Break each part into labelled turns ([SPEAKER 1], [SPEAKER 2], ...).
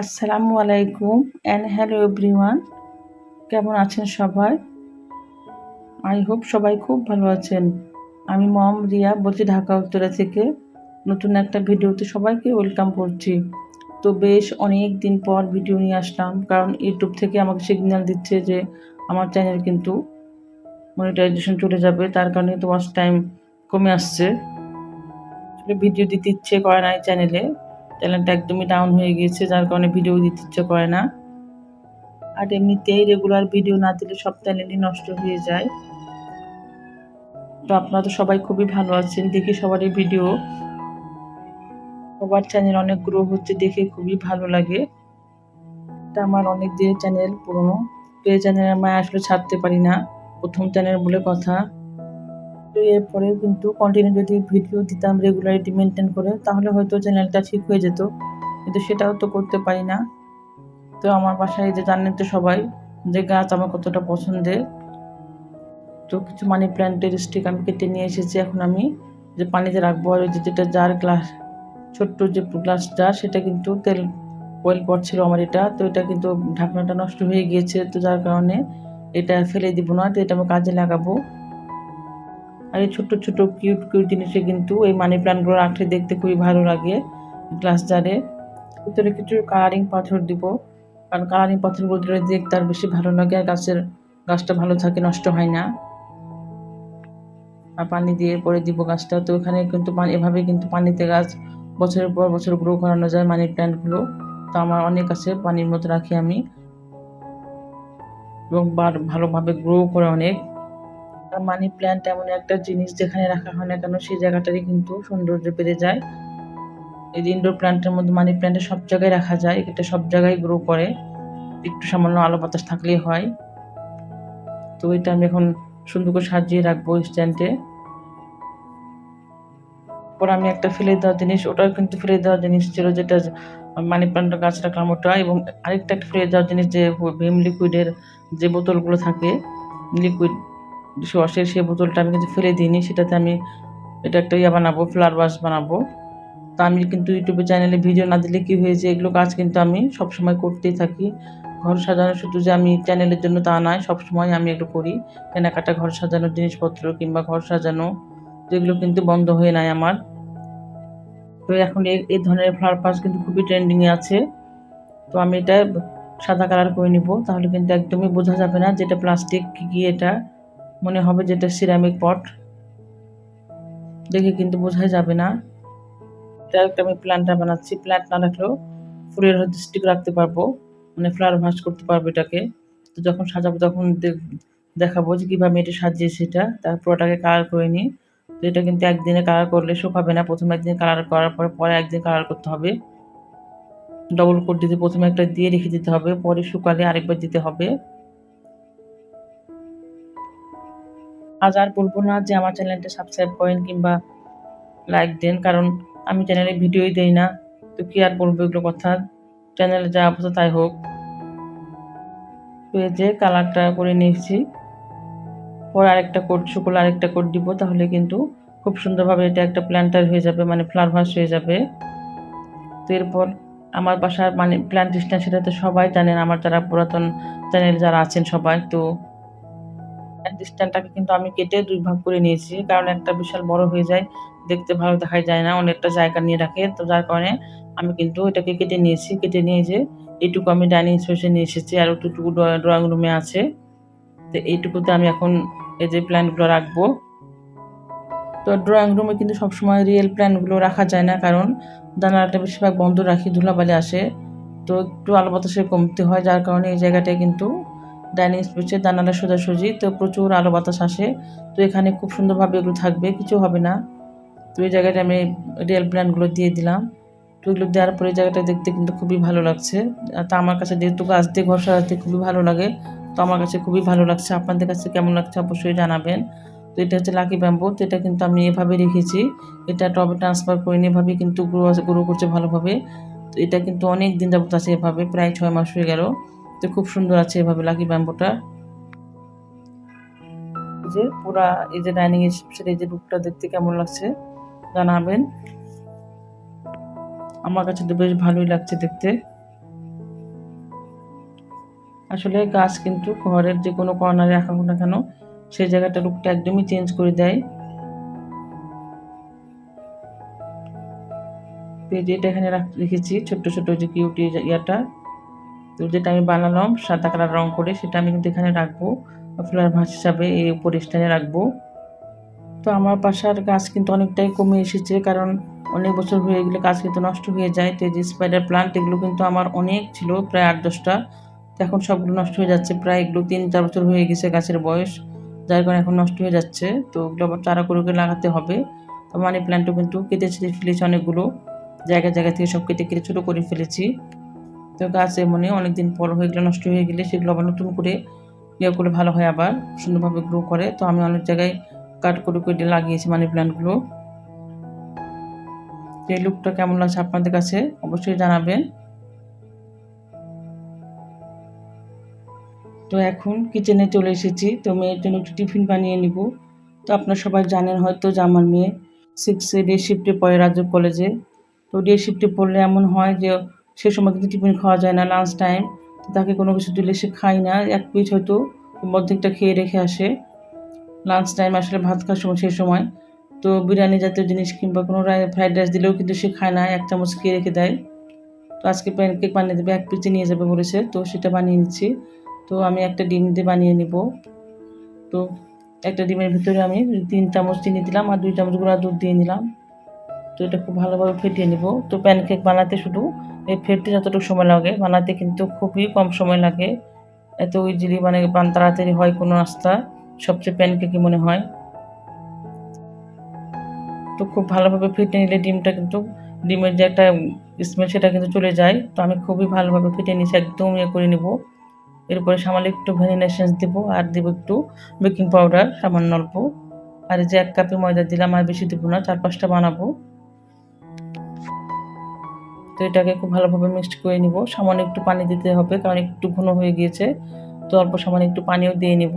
[SPEAKER 1] আসসালামু আলাইকুম and hello everyone কেমন আছেন সবাই? আই হোপ সবাই খুব ভালো আছেন। আমি মম রিয়া বলছি ঢাকা, উত্তরা থেকে। নতুন একটা ভিডিওতে সবাইকে ওয়েলকাম করছি। তো বেশ অনেক দিন পর ভিডিও নিয়ে আসলাম, কারণ ইউটিউব থেকে আমাকে সিগন্যাল দিচ্ছে যে আমার চ্যানেল কিন্তু মনিটাইজেশন চলে যাবে, তার কারণে তো ওয়াচ টাইম কমে আসছে। ভিডিও দিতে ইচ্ছে করে না এই চ্যানেলে চ্যানেলটা একদমই ডাউন হয়ে গিয়েছে, যার কারণে ভিডিও দিতে ইচ্ছে করে না। আর এমনিতেই রেগুলার ভিডিও না দিলে সব চ্যানেলই নষ্ট হয়ে যায়। তো আপনারা তো সবাই খুবই ভালো আছেন, দেখি সবারই ভিডিও সবার চ্যানেল অনেক গ্রো হচ্ছে, দেখে খুবই ভালো লাগে। এটা আমার অনেক দিনের চ্যানেল পুরনো। তো এই চ্যানেল আমি আসলে ছাড়তে পারি না। প্রথম চ্যানেল বলে কথা। তো এরপরে কিন্তু কন্টিনিউ যদি ভিডিও দিতাম রেগুলারিটি মেনটেন করে, তাহলে হয়তো চ্যানেলটা ঠিক হয়ে যেত। কিন্তু সেটাও তো করতে পারি না। তো আমার বাসায় যে জানেন তো সবাই, যে গাছ আমার কতটা পছন্দের। তো কিছু মানি প্ল্যান্টের স্টিক আমি কেটে নিয়ে এসেছি এখন আমি। যে পানিতে রাখব আর যে যেটা জার গ্লাস ছোট্ট যে গ্লাস গ্লাসটা সেটা কিন্তু তেল অয়েল পড়ছিল আমার এটা। তো এটা কিন্তু ঢাকনাটা নষ্ট হয়ে গিয়েছে, তো যার কারণে এটা ফেলে দিব না, তো এটা আমি কাজে লাগাবো। আর এই ছোট্ট ছোট কিউট কিউট জিনিসে কিন্তু এই মানি প্ল্যান্টগুলো রাখলে দেখতে খুবই ভালো লাগে গ্লাস জারে ভিতরে কিছু কালারিং পাথর দিব, কারণ কালারিং পাথরগুলো দিলে দেখতে আর বেশি ভালো লাগে আর গাছের গাছটা ভালো থাকে, নষ্ট হয় না। আর পানি দিয়ে পরে দিব গাছটা, তো এখানে কিন্তু পানি এভাবে কিন্তু পানিতে গাছ বছরের পর বছর গ্রো করানো যায় মানি প্ল্যান্টগুলো তো আমার অনেক আছে পানির মতো রাখি আমি। এবং ভালোভাবে গ্রো করে অনেক। মানি প্ল্যান্ট এমন একটা জিনিস যেখানে রাখা হয় না কেন, সেই জায়গাটারই কিন্তু সৌন্দর্য বেড়ে যায়। এই যে ইনডোর প্ল্যান্টের মধ্যে মানি প্ল্যান্টে সব জায়গায় রাখা যায়, এটা সব জায়গায় গ্রো করে। একটু সামান্য আলো বাতাস থাকলেই হয়। তো এটা আমি এখন সুন্দর করে সাজিয়ে রাখব স্ট্যান্ডে পর আমি একটা ফেলে দেওয়া জিনিস, ওটাও কিন্তু ফেলে দেওয়া জিনিস ছিল যেটা মানি প্ল্যান্টের গাছ রাখলাম ওটা এবং আরেকটা একটা ফেলে দেওয়া জিনিস যে, ভিম লিকুইডের যে বোতলগুলো থাকে লিকুইড সসের সেই বোতলটা আমি কিন্তু ফেলে দিইনি, সেটাতে আমি এটা একটা ইয়ে বানাবো ফ্লাওয়ার ওয়াশ বানাবো। তা আমি কিন্তু ইউটিউবে চ্যানেলে ভিডিও না দিলে কী হয়েছে, এগুলো কাজ কিন্তু আমি সবসময় করতেই থাকি। ঘর সাজানো শুধু যে আমি চ্যানেলের জন্য তা নয়, সবসময় আমি এগুলো করি। কেনাকাটা, ঘর সাজানোর জিনিসপত্র কিংবা ঘর সাজানো, যেগুলো কিন্তু বন্ধ হয়ে নাই আমার। তো এখন এই ধরনের ফ্লাওয়ার পাস কিন্তু খুবই ট্রেন্ডিংয়ে আছে। তো আমি এটা সাদা কালার করে নিব, তাহলে কিন্তু একদমই বোঝা যাবে না যেটা প্লাস্টিক কী কী এটা। মনে হবে যেটা সিরামিক পট দেখে কিন্তু বোঝাই যাবে না। ডাইরেক্ট আমি প্ল্যান্টটা বানাচ্ছি। প্ল্যান্ট না রাখলেও ফুলের হয়তো স্টিক রাখতে পারব। মানে ফ্লাওয়ার ভাস করতে পারব এটাকে। তো যখন সাজাবো তখন দেখাবো যে কীভাবে এটা সাজিয়ে সেটা। তারপর ওটাকে কালার করে নিই। তো এটা কিন্তু একদিনে কালার করলে শুকাবে না। প্রথমে একদিন কালার করার পরে পরে একদিন কালার করতে হবে। ডবল কোট দিতে প্রথমে একটা দিয়ে রেখে দিতে হবে। পরে শুকালে আরেকবার দিতে হবে। আজ আর বলব না যে আমার চ্যানেলটা সাবস্ক্রাইব করেন কিংবা লাইক দেন, কারণ আমি চ্যানেলে ভিডিওই দেই না। তো কি আর বলব এগুলো কথা? চ্যানেলে যা অবস্থা তাই হোক। যে কালারটা করে নিয়েছি। পর আরেকটা কোট শুকল আরেকটা কোট দিব, তাহলে কিন্তু খুব সুন্দরভাবে এটা একটা প্ল্যান্টার হয়ে যাবে মানে ফ্লাওয়ার ভাস হয়ে যাবে। তো এরপর আমার বাসার মানে প্ল্যান্ট ডিস্টেন্স সেটা তো সবাই জানেন, আমার যারা পুরাতন চ্যানেল যারা আছেন সবাই, তো ডিস্ট্যান্টটাকে কিন্তু আমি কেটে দুই ভাগ করে নিয়েছি, কারণ একটা বিশাল বড় হয়ে যায়, দেখতে ভালো দেখাই যায় না, অনেকটা জায়গা নিয়ে রাখে। তো যার কারণে আমি কিন্তু এটাকে কেটে নিয়েছি, কেটে নিয়ে যে এইটুকু আমি ডাইনিং স্পেসে নিয়ে এসেছি, আর ওটুকু ড্রয়িং রুমে আছে। তো এইটুকুতে আমি এখন এই যে প্ল্যান্টগুলো রাখব। তো ড্রয়িং রুমে কিন্তু সবসময় রিয়েল প্ল্যান্টগুলো রাখা যায় না, কারণ জানালাটা বেশিরভাগ বন্ধ রাখি, ধুলাবালি আসে। তো একটু আলো বাতাসে কমতে হয়, যার কারণে এই জায়গাটায় কিন্তু ডাইনিং স্পেসে জানালা সোজাসুজি, তো প্রচুর আলো বাতাস আসে। তো এখানে খুব সুন্দরভাবে এগুলো থাকবে, কিছু হবে না। তো এই জায়গাটা আমি রিয়েল প্ল্যান্টগুলো দিয়ে দিলাম। তো এগুলো দেওয়ার পরে জায়গাটা দেখতে কিন্তু খুবই ভালো লাগছে। তা আমার কাছে যেহেতু গাছ দিয়ে ঘর সাজাতে খুবই ভালো লাগে, তো আমার কাছে খুবই ভালো লাগছে। আপনাদের কাছে কেমন লাগছে অবশ্যই জানাবেন। তো এটা হচ্ছে লাকি ব্যাম্বু তো এটা কিন্তু আমি এভাবে রেখেছি। এটা টবে ট্রান্সফার করে এভাবে কিন্তু গ্রো গ্রো করছে ভালোভাবে। তো এটা কিন্তু অনেক দিন যাবত আছে এভাবে, প্রায় ছয় মাস হয়ে গেল। তো খুব সুন্দর আছে এভাবে লাকি ব্যাম্বুটা যে পুরা এই যে ডাইনিং স্পেশাল এই যে রূপটা দেখতে কেমন লাগছে, জানাবেন। আমার কাছে তো বেশ ভালোই লাগছে দেখতে। আসলে গাছ কিন্তু ঘরের যে কোনো কর্নারে রাখা হোক না কেন, সেই জায়গাটা লুকটা একদমই চেঞ্জ করে দেয়। পেজে এটা এখানে রেখেছি, ছোট্ট ছোট্ট যে কিউটি ইয়াটা। তো যেটা আমি বানালাম, সাদা কালার রং করে, সেটা আমি কিন্তু এখানে রাখব। ফ্লাওয়ার ভাস হিসাবে এই উপর স্ট্যান্ডে রাখব। তো আমার বাসার গাছ কিন্তু অনেকটাই কমে এসেছে, কারণ অনেক বছর হয়ে গেলে গাছ কিন্তু নষ্ট হয়ে যায়। তো যে স্পাইডার প্লান্ট এগুলো কিন্তু আমার অনেক ছিল, প্রায় আট দশটা। তো এখন সবগুলো নষ্ট হয়ে যাচ্ছে, প্রায় এগুলো তিন চার বছর হয়ে গেছে গাছের বয়স, যার কারণে এখন নষ্ট হয়ে যাচ্ছে। তো ওগুলো আবার চারা করে করে লাগাতে হবে। তো মানি প্ল্যান্টও কিন্তু কেটে ছেটে ফেলেছি অনেকগুলো। জায়গা জায়গা থেকে সব কেটে কেটে ছোটো করে ফেলেছি। তো গাছ এমনি অনেকদিন পর হয়ে গেলে, নষ্ট হয়ে গেলে সেগুলো আবার নতুন করে ইয়ে করলে ভালো হয় আবার, সুন্দরভাবে গ্রো করে। তো আমি অনেক জায়গায় কাট করে কেটে লাগিয়েছি মানি প্ল্যান্টগুলো এই লুকটা কেমন লাগছে আপনাদের কাছে? অবশ্যই জানাবেন। তো এখন কিচেনে চলে এসেছি। তো মেয়ের জন্য একটু টিফিন বানিয়ে নিব। তো আপনারা সবাই জানেন হয়তো যে আমার মেয়ে সিক্সে ডে শিফটে পড়ে রাজ্য কলেজে তো ডে শিফটে পড়লে এমন হয় যে সে সময় কিন্তু টিফিন খাওয়া যায় না লাঞ্চ টাইম তাকে কোনো কিছু দিলে সে খায় না। এক পিস হয়তো অর্ধেকটা খেয়ে রেখে আসে। লাঞ্চ টাইম আসলে ভাত খাওয়ার সময় সেই সময়। তো বিরিয়ানি জাতীয় জিনিস কিংবা কোনো ফ্রাইড রাইস দিলেও কিন্তু সে খায় না, এক চামচ খেয়ে রেখে দেয়। তো আজকে প্যানকেক বানিয়ে দেবে, এক পিসে নিয়ে যাবে বলেছে, তো সেটা বানিয়ে নিচ্ছি। তো আমি একটা ডিম দিয়ে বানিয়ে নিব। তো একটা ডিমের ভিতরে আমি তিন চামচ চিনি দিলাম আর দুই চামচ গুঁড়া দুধ দিয়ে নিলাম। তো এটা খুব ভালোভাবে ফেটিয়ে নিব। তো প্যানকেক বানাতে শুধু এই ফেটতে যতটুকু সময় লাগে, বানাতে কিন্তু খুবই কম সময় লাগে। এত ইজিলি মানে তাড়াতাড়ি হয় কোনো নাস্তা, সবচেয়ে প্যানকেকই মনে হয়। তো খুব ভালোভাবে ফেটে নিলে ডিমটা কিন্তু, ডিমের যে একটা স্মেল সেটা কিন্তু চলে যায়। তো আমি খুবই ভালোভাবে ফেটে নিয়েছি, একদম ইয়ে করে নেব। এরপরে সামান্য একটু ভ্যানিলা এসেন্স দেবো আর দেবো একটু বেকিং পাউডার সামান্য অল্প। আর যে এক কাপে ময়দা দিলাম, আর বেশি দেবো না, চার পাঁচটা বানাবো। তো এটাকে খুব ভালোভাবে মিক্সড করে নিব। সামান্য একটু পানি দিতে হবে, কারণ একটু ঘন হয়ে গিয়েছে। তো অল্প সামান্য একটু পানিও দিয়ে নিব।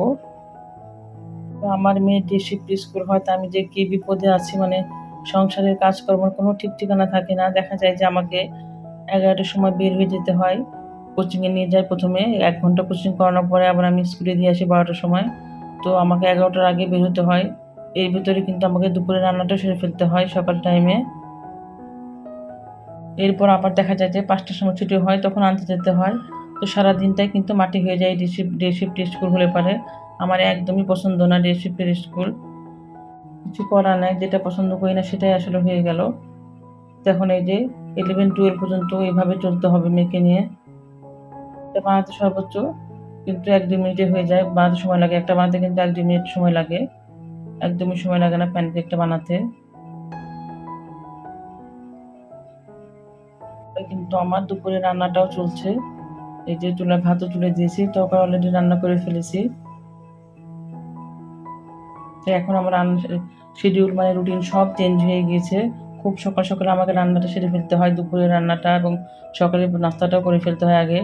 [SPEAKER 1] তো আমার মেয়ে যে স্কুল হয়, তা আমি যে কী বিপদে আছি মানে সংসারের কাজকর্মের কোনো ঠিক ঠিকানা থাকে না। দেখা যায় যে আমাকে এগারোটার সময় বের হয়ে যেতে হয়। কোচিংয়ে নিয়ে যাই প্রথমে, এক ঘণ্টা কোচিং করানোর পরে আবার আমি স্কুলে দিয়ে আসি বারোটার সময়। তো আমাকে এগারোটার আগে বের হতে হয়। এর ভিতরে কিন্তু আমাকে দুপুরে রান্নাটা সেরে ফেলতে হয় সকাল টাইমে এরপর আবার দেখা যায় যে পাঁচটার সময় ছুটি হয়, তখন আনতে যেতে হয়। তো সারা দিনটাই কিন্তু মাটি হয়ে যায় শিফট ডে স্কুল হলে পারে। আমার একদমই পছন্দ না ডে স্কুল কিছু করার নাই, যেটা পছন্দ করি না সেটাই আসলে হয়ে গেল। তখন এই যে ইলেভেন টুয়েলভ পর্যন্ত এইভাবে চলতে হবে মেয়েকে নিয়ে। এটা বানাতে সর্বোচ্চ কিন্তু এক, দুই মিনিটে হয়ে যায়। বানাতে সময় লাগে, একটা বানাতে কিন্তু এক, দুই মিনিট সময় লাগে। একদমই সময় লাগে না প্যানকেকটা বানাতে। কিন্তু আমার দুপুরে রান্নাটাও চলছে। এই যে চুলায় ভাতও তুলে দিয়েছি তরকারি অলরেডি রান্না করে ফেলেছি। এখন আমার শিডিউল মানে রুটিন সব চেঞ্জ হয়ে গিয়েছে। খুব সকাল সকালে আমাকে রান্নাটা সেরে ফেলতে হয় দুপুরের রান্নাটা এবং সকালে নাস্তাটাও করে ফেলতে হয় আগে।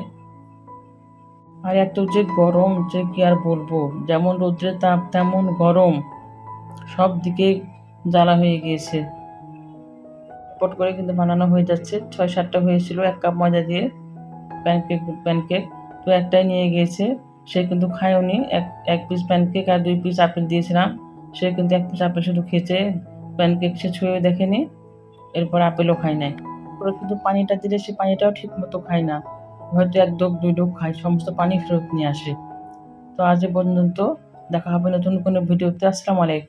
[SPEAKER 1] আর এত যে গরম, যে কি আর বলব? যেমন রৌদ্রের তাপ, তেমন গরম। সব দিকে জ্বালা হয়ে গিয়েছে। পট করে কিন্তু বানানো হয়ে যাচ্ছে। ছয় সাতটা হয়েছিল, এক কাপ ময়দা দিয়ে প্যানকেক প্যানকেক তো একটাই নিয়ে গিয়েছে, সে কিন্তু খায়ওনি এক এক পিস প্যানকেক আর দুই পিস আপেল দিয়েছিলাম। সে কিন্তু এক পিস আপেল শুধু খেয়েছে। প্যানকেক সে ছুঁয়ে দেখেনি, এরপর আপেলও খায় নাই। ওরা কিন্তু পানিটা দিলে সে পানিটাও ঠিক মতো খায় না। হয়তো এক ডোক দুই ডোক খায়, সমস্ত পানি ফেরত নিয়ে আসে। তো আজ পর্যন্ত দেখা হবে নতুন কোনো ভিডিওতে। আসসালামু আলাইকুম।